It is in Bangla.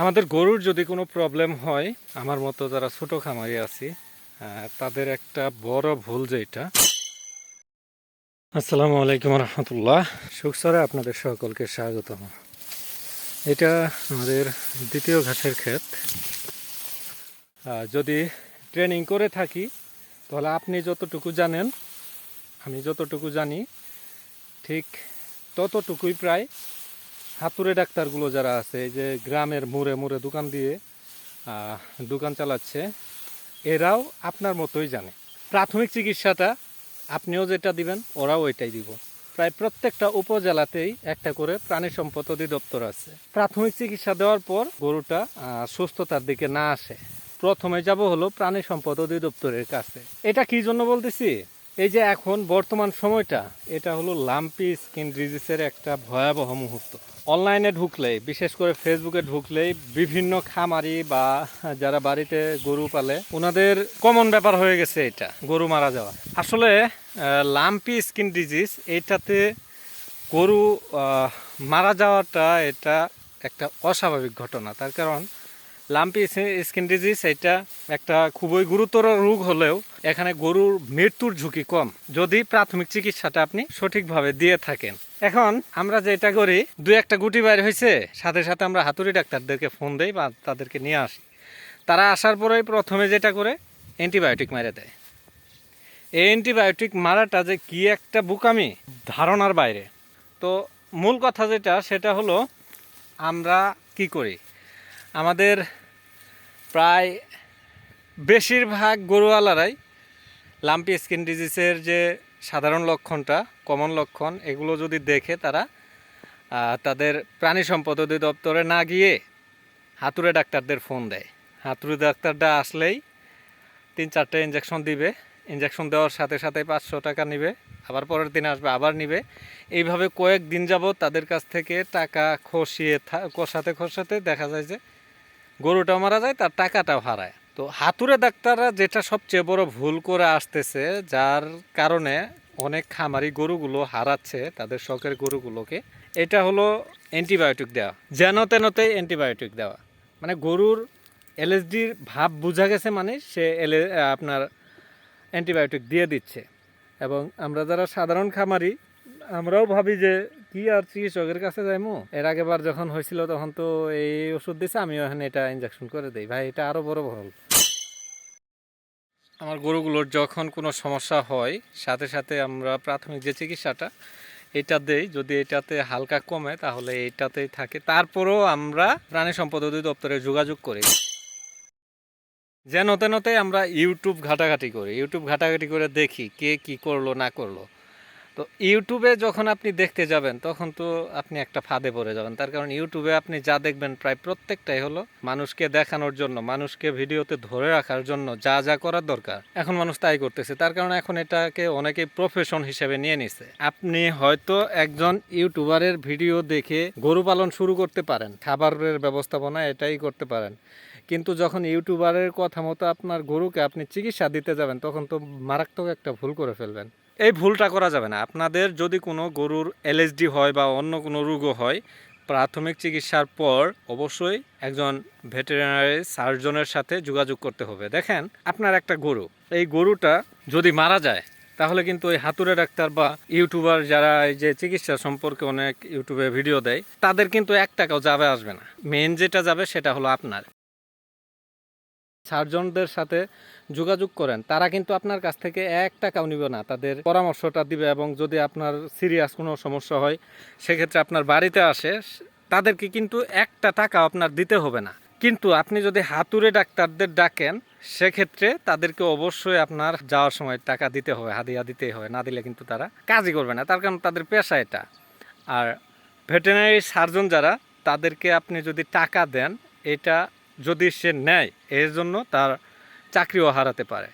আমাদের গরুর যদি কোনো প্রবলেম হয়, আমার মতো যারা ছোট খামারি আছি তাদের একটা বড় ভুল যেটা আসসালামু আলাইকুম রহমতুল্লাহ। সুখসরে আপনাদের সকলকে স্বাগতম। এটা আমাদের দ্বিতীয় ঘাসের ক্ষেত। যদি ট্রেনিং করে থাকি, তাহলে আপনি যতটুকু জানেন, আমি যতটুকু জানি, ঠিক ততটুকুই প্রায় হাতুড়ে ডাক্তারগুলো যারা আছে যে গ্রামের মোড়ে মোড়ে দোকান দিয়ে দোকান চালাচ্ছে, এরাও আপনার মতোই জানে। প্রাথমিক চিকিৎসাটা আপনিও যেটা দিবেন, ওরাও ওইটাই দিব। প্রায় প্রত্যেকটা উপজেলাতেই একটা করে প্রাণী সম্পদ অধিদপ্তর আছে। প্রাথমিক চিকিৎসা দেওয়ার পর গরুটা সুস্থতার দিকে না আসে। প্রথমে যাব হলো প্রাণী সম্পদ অধিদপ্তরের কাছে। এটা কি জন্য বলতেছি? এই যে এখন বর্তমান সময়টা, এটা হলো লাম্পি স্কিন ডিজিজের একটা ভয়াবহ মুহূর্ত। অনলাইনে ঢুকলেই, বিশেষ করে ফেসবুকে ঢুকলেই, বিভিন্ন খামারি বা যারা বাড়িতে গরু পালে, ওনাদের কমন ব্যাপার হয়ে গেছে এটা, গরু মারা যাওয়া। আসলে লাম্পি স্কিন ডিজিজ, এটাতে গরু মারা যাওয়াটা এটা একটা অস্বাভাবিক ঘটনা। তার কারণ লাম্পি স্কিন ডিজিজ, এটা একটা খুবই গুরুতর রোগ হলেও এখানে গরুর মৃত্যুর ঝুঁকি কম, যদি প্রাথমিক চিকিৎসাটা আপনি সঠিকভাবে দিয়ে থাকেন। এখন আমরা যেটা করি দু একটা গুটি বাইর হয়েছে সাথে সাথে আমরা হাতুড়ি ডাক্তারদেরকে ফোন দেই বা তাদেরকে নিয়ে আসি। তারা আসার পরেই প্রথমে যেটা করে, অ্যান্টিবায়োটিক মেরে দেয়। এই অ্যান্টিবায়োটিক মারাটা যে কি একটা বুকামি, ধারণার বাইরে। তো মূল কথা যেটা, সেটা হলো আমরা কি করি? আমাদের প্রায় বেশিরভাগ গরুওয়ালারাই লাম্পি স্কিন ডিজিজের যে সাধারণ লক্ষণটা, কমন লক্ষণ, এগুলো যদি দেখে তারা তাদের প্রাণী সম্পদ অধিদপ্তরে না গিয়ে হাতুড়ে ডাক্তারদের ফোন দেয়। হাতুড়ে ডাক্তারটা আসলেই তিন চারটে ইঞ্জেকশন দিবে ইঞ্জেকশন দেওয়ার সাথে সাথে পাঁচশো টাকা নিবে, আবার পরের দিন আসবে, আবার নিবে। এইভাবে কয়েক দিন যাবত তাদের কাছ থেকে টাকা খসিয়ে থা- খসাতে খসাতে দেখা যায় যে গরুটাও মারা যায়, তার টাকাটাও হারায়। তো হাতুড়ে ডাক্তাররা যেটা সবচেয়ে বড় ভুল করে আসতেছে, যার কারণে অনেক খামারি গরুগুলো হারাচ্ছে, তাদের শখের গরুগুলোকে, এটা হলো অ্যান্টিবায়োটিক দেওয়া। যেন তেনতে অ্যান্টিবায়োটিক দেওয়া। মানে গরুর এলএসডির ভাব বোঝা গেছে মানে সে এলে, আপনার অ্যান্টিবায়োটিক দিয়ে দিচ্ছে। এবং আমরা যারা সাধারণ খামারি, আমরাও ভাবি যে কি আর চিকিৎসকের কাছে যাইমু? এর আগেবার যখন হয়েছিল তখন তো এই ওষুধ দিছে, আমিও এখানে এটা ইনজেকশন করে দেই। ভাই, এটা আরও বড় ভুল। আমার গরুগুলোর যখন কোনো সমস্যা হয়, সাথে সাথে আমরা প্রাথমিক যে চিকিৎসাটা, এটা দেই। যদি এটাতে হালকা কমে, তাহলে এটাতেই থাকে। তারপরেও আমরা প্রাণী সম্পদ অধিদপ্তরে যোগাযোগ করি। যেন তেনতে আমরা ইউটিউব ঘাটাঘাটি করি। ইউটিউব ঘাটাঘাটি করে দেখি কে কি করল, না করল। তো ইউটিউবে যখন আপনি দেখতে যাবেন, তখন তো আপনি একটা ফাঁদে পড়ে যাবেন। তার কারণ ইউটিউবে আপনি যা দেখবেন প্রায় প্রত্যেকটাই হলো মানুষকে দেখানোর জন্য, মানুষকে ভিডিওতে ধরে রাখার জন্য যা যা করার দরকার। এখন মানুষ তাই করতেছে। তার কারণ এখন এটাকে অনেকেই প্রফেশন হিসেবে নিয়ে নিছে। আপনি হয়তো একজন ইউটিউবারের ভিডিও দেখে গরু পালন শুরু করতে পারেন, খাবারের ব্যবস্থাপনা এটাই করতে পারেন। কিন্তু যখন ইউটিউবারের কথা মতো আপনার গরুকে আপনি চিকিৎসা দিতে যাবেন, তখন তো মারাত্মক একটা ভুল করে ফেলবেন। এই ভুলটা করা যাবে না। আপনাদের যদি কোনো গরুর এলএসডি হয় বা অন্য কোনো রোগও হয়, প্রাথমিক চিকিৎসার পর অবশ্যই একজন ভেটেরিনারি সার্জনের সাথে যোগাযোগ করতে হবে। দেখেন, আপনার একটা গরু, এই গরুটা যদি মারা যায়, তাহলে কিন্তু ওই হাতুড়ে ডাক্তার বা ইউটিউবার যারা এই যে চিকিৎসা সম্পর্কে অনেক ইউটিউবে ভিডিও দেয়, তাদের কিন্তু এক টাকাও যাবে আসবে না। মেন যেটা যাবে সেটা হলো আপনার। সার্জনদের সাথে যোগাযোগ করেন, তারা কিন্তু আপনার কাছ থেকে এক টাকাও নিবে না। তাদের পরামর্শটা দিবে এবং যদি আপনার সিরিয়াস কোনো সমস্যা হয়, সেক্ষেত্রে আপনার বাড়িতে আসে, তাদেরকে কিন্তু একটা টাকা আপনার দিতে হবে না। কিন্তু আপনি যদি হাতুড়ে ডাক্তারদের ডাকেন, সেক্ষেত্রে তাদেরকে অবশ্যই আপনার যাওয়ার সময় টাকা দিতে হবে, হাদিয়া দিতেই হবে, না দিলে কিন্তু তারা কাজই করবে না। তার কারণ তাদের পেশা এটা। আর ভেটেরিনারি সার্জন যারা, তাদেরকে আপনি যদি টাকা দেন, এটা যদি সে নেয় এর জন্য তার চাকরিও হারাতে পারে।